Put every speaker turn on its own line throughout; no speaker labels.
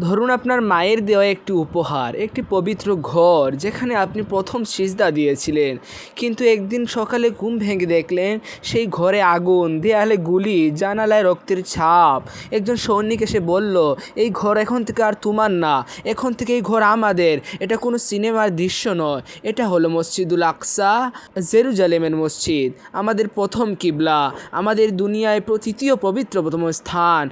ধরুন আপনার মায়ের দেওয়া একটি উপহার, একটি পবিত্র ঘর, যেখানে আপনি প্রথম সিজদা দিয়েছিলেন, কিন্তু একদিন সকালে ঘুম ভেঙে দেখলেন সেই ঘরে আগুন, দেয়ালে গুলি, জানালায় রক্তের ছাপ। একজন সৈনিক এসে বলল, এই ঘর এখন থেকে আর তোমার না, এখন থেকে এই ঘর আমাদের। এটা কোনো সিনেমার দৃশ্য নয়। এটা হলো মসজিদুল আকসা, জেরুজালেমের মসজিদ। আমাদের প্রথম কিবলা, আমাদের দুনিয়ায় তৃতীয় পবিত্রতম স্থান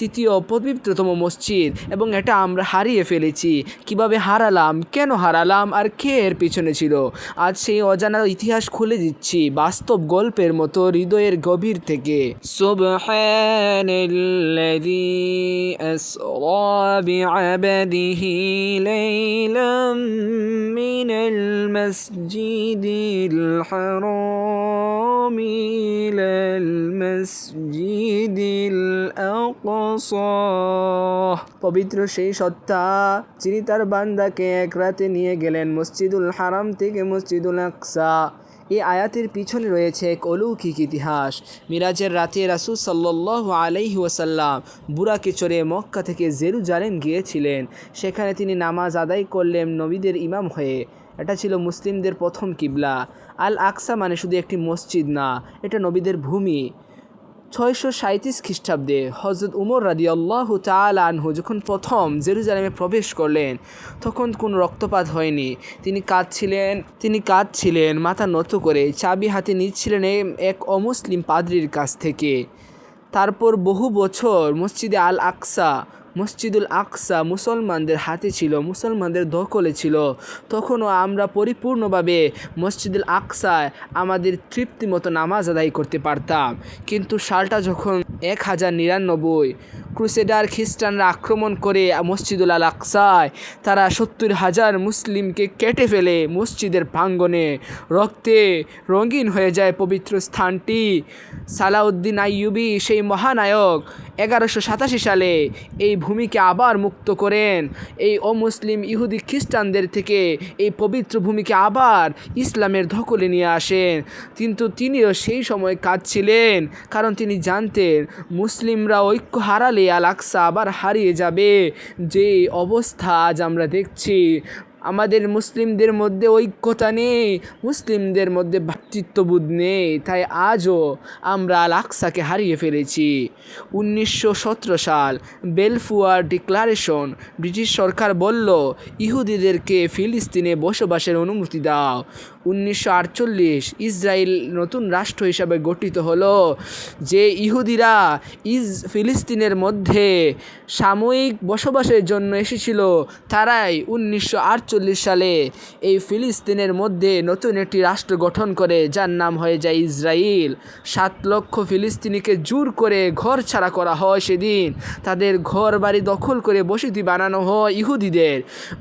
তৃতীয় পবিত্রতম মসজিদ এবং এটা আমরা হারিয়ে ফেলেছি কিভাবে হারালাম কেন হারালাম আর কে এর পিছনে ছিল আজ সেই অজানা ইতিহাস খুলে দিচ্ছি বাস্তব গল্পের মতো হৃদয়ের গভীর থেকে سبحان الذي أسرى بعبده ليلا من المسجد الحرام إلى المسجد الأقصى পবিত্র সেই সত্তা, যিনি তার বান্দাকে এক রাতে নিয়ে গেলেন মসজিদুল হারাম থেকে মসজিদুল আকসা। এই আয়াতের পিছনে রয়েছে এক অলৌকিক ইতিহাস। মিরাজের রাতে রাসুল সাল্লাহ আলাইহি ওয়াসাল্লাম বুরাকে চড়ে মক্কা থেকে জেরু জেরুজালেম গিয়েছিলেন। সেখানে তিনি নামাজ আদায় করলেন নবীদের ইমাম হয়ে। এটা ছিল মুসলিমদের প্রথম কিবলা। আল আকসা মানে শুধু একটি মসজিদ না, এটা নবীদের ভূমি। ছয়শো সাঁত্রিশ খ্রিস্টাব্দে হজরত উমর রাদি আল্লাহ আনহু যখন প্রথম জেরুজালেমে প্রবেশ করলেন, তখন কোনো রক্তপাত হয়নি। তিনি কাঁদছিলেন তিনি কাঁদছিলেন, মাথা নত করে চাবি হাতে নিচ্ছিলেন এক অমুসলিম পাদ্রির কাছ থেকে। তারপর বহু বছর মসজিদে আল আকসা মসজিদুল আকসা মুসলমানদের হাতে ছিল, মুসলমানদের দখলে ছিল। তখনও আমরা পরিপূর্ণভাবে মসজিদুল আকসায় আমাদের তৃপ্তি মতো নামাজ আদায় করতে পারতাম। কিন্তু সালটা যখন এক হাজার নিরানব্বই ক্রুসেডার খ্রিস্টানরা আক্রমণ করে মসজিদুল আল আকসায় তারা সত্তর হাজার মুসলিমকে কেটে ফেলে মসজিদের প্রাঙ্গণে। রক্তে রঙিন হয়ে যায় পবিত্র স্থানটি। সালাউদ্দিন আইয়ুবি, সেই মহানায়ক, এগারোশো সাতাশি সালে এই ভূমিকে আবার মুক্ত করেন। এই অমুসলিম ইহুদি খ্রিস্টানদের থেকে এই পবিত্র ভূমিকে আবার ইসলামের ধকলে নিয়ে আসেন। কিন্তু তিনিও সেই সময় কাঁদছিলেন, কারণ তিনি জানতেন মুসলিমরা ঐক্য হারালে আল আকসা আবার হারিয়ে যাবে। যে অবস্থা আজ আমরা দেখছি, আমাদের মুসলিমদের মধ্যে ঐক্যতা নেই, মুসলিমদের মধ্যে ভ্রাতৃত্ববোধ নেই, তাই আজও আমরা আল আকসাকে হারিয়ে ফেলেছি। উনিশশো সতেরো সাল বেলফুয়ার ডিক্লারেশন, ব্রিটিশ সরকার বলল, ইহুদিদেরকে ফিলিস্তিনে বসবাসের অনুমতি দাও। উনিশশো আটচল্লিশ ইসরায়েল নতুন রাষ্ট্র হিসাবে গঠিত হলো, যে ইহুদিরা ইজ ফিলিস্তিনের মধ্যে সাময়িক বসবাসের জন্য এসেছিল, তারাই উনিশশো আটচল্লিশ সালে এই ফিলিস্তিনের মধ্যে নতুন একটি রাষ্ট্র গঠন করে, যার নাম হয়ে যায় ইসরায়েল। সাত লক্ষ ফিলিস্তিনিকে জোর করে ঘর ছাড়া করা হয় সেদিন। তাদের ঘর বাড়ি দখল করে বসতি বানানো হয় ইহুদিদের।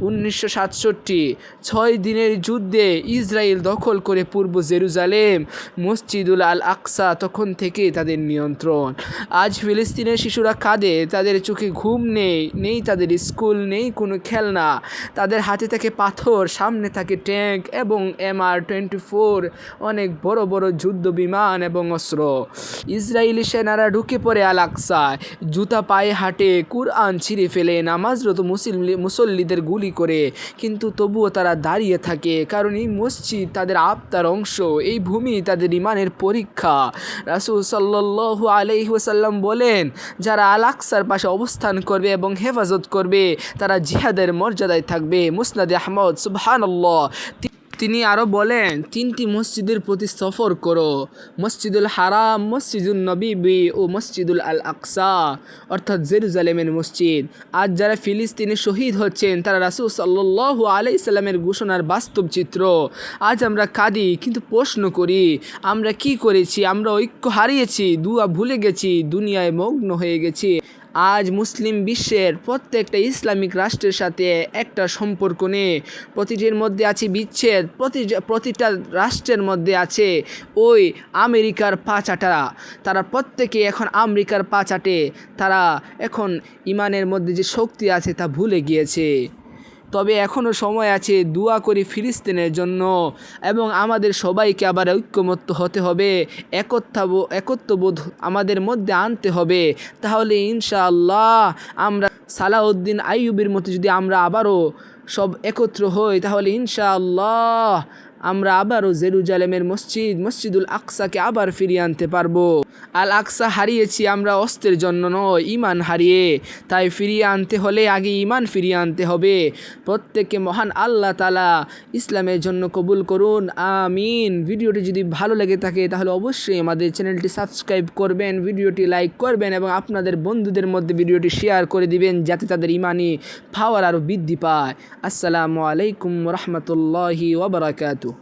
উনিশশো সাতষট্টি, ছয় দিনের যুদ্ধে ইসরায়েল দখল করে পূর্ব জেরুজালেম, মসজিদুল আল আকসা তখন থেকে তাদের নিয়ন্ত্রণ। আজ ফিলিস্তিনের শিশুরা কাঁদে, তাদের চোখে ঘুম নেই নেই তাদের স্কুল, নেই কোনো খেলনা। তাদের হাতে থাকে পাথর, সামনে থাকে ট্যাঙ্ক এবং এমআর টোয়েন্টি ফোর, অনেক বড় বড় যুদ্ধ বিমান এবং অস্ত্র। ইসরায়েলি সেনারা ঢুকে পড়ে আল আকসায়। জুতা পায়ে হাঁটে, কুরআন ছিঁড়ে ফেলে, নামাজরত মুসলিম মুসল্লিদের গুলি করে। কিন্তু তবুও তারা দাঁড়িয়ে থাকে, কারণ এই মসজিদ তাদের আত্মার অংশ, এই ভূমি তাদের ইমানের পরীক্ষা। রাসুল সাল্লু আলহিহাসাল্লাম বলেন, যারা আল আকসার পাশে অবস্থান করবে এবং হেফাজত করবে, তারা জিহাদের মর্যাদায় থাকবে। মুসনাদে আহমদ, সুবহানাল্লাহ। তিনি আরও বলেন, তিনটি মসজিদের প্রতি সফর করো। মসজিদুল হারাম মসজিদুল নবীবি ও মসজিদুল আল আকসা, অর্থাৎ জেরুজালেমের মসজিদ। আজ যারা ফিলিস্তিনে শহীদ হচ্ছেন, তারা রাসুল সাল্লাহ আলাই সাল্লামের ঘোষণার বাস্তব চিত্র। আজ আমরা কাঁদি, কিন্তু প্রশ্ন করি, আমরা কি করেছি? আমরা ঐক্য হারিয়েছি, দুয়া ভুলে গেছি, দুনিয়ায় মগ্ন হয়ে গেছি। আজ মুসলিম বিশ্বের প্রত্যেকটা ইসলামিক রাষ্ট্রের সাথে একটা সম্পর্ক নেই। প্রতিটির মধ্যে আছে বিচ্ছেদ প্রতি প্রতিটা রাষ্ট্রের মধ্যে আছে ওই আমেরিকার পাচাটা। তারা প্রত্যেকে এখন আমেরিকার পাচাটে। তারা এখন ইমানের মধ্যে যে শক্তি আছে তা ভুলে গিয়েছে। তবে এখনও সময় আছে দোয়া করি ফিলিস্তিনের জন্য এবং আমাদের সবাইকে আবার ঐক্যমত্য হতে হবে একত্রাব একত্ববোধ আমাদের মধ্যে আনতে হবে। তাহলে ইনশাআল্লাহ আমরা সালাউদ্দিন আইয়ুবের মতো যদি আমরা আবারও সব একত্র হই, তাহলে ইনশাআল্লাহ আমরা আবারও জেরুজালেমের মসজিদ, মসজিদুল আকসাকে আবার ফিরিয়ে আনতে পারব। আল আকসা হারিয়েছি আমরা অস্ত্রের জন্য নয় ইমান হারিয়ে। তাই ফিরিয়ে আনতে হলে আগে ইমান ফিরিয়ে আনতে হবে। প্রত্যেককে মহান আল্লাহ তালা ইসলামের জন্য কবুল করুন। আমিন। ভিডিওটি যদি ভালো লেগে থাকে তাহলে অবশ্যই আমাদের চ্যানেলটি সাবস্ক্রাইব করবেন, ভিডিওটি লাইক করবেন এবং আপনাদের বন্ধুদের মধ্যে ভিডিওটি শেয়ার করে দিবেন যাতে তাদের ইমানি পাওয়ার আরও বৃদ্ধি পায়। আসসালামু আলাইকুম রহমতুল্লাহি ওবরাকাতু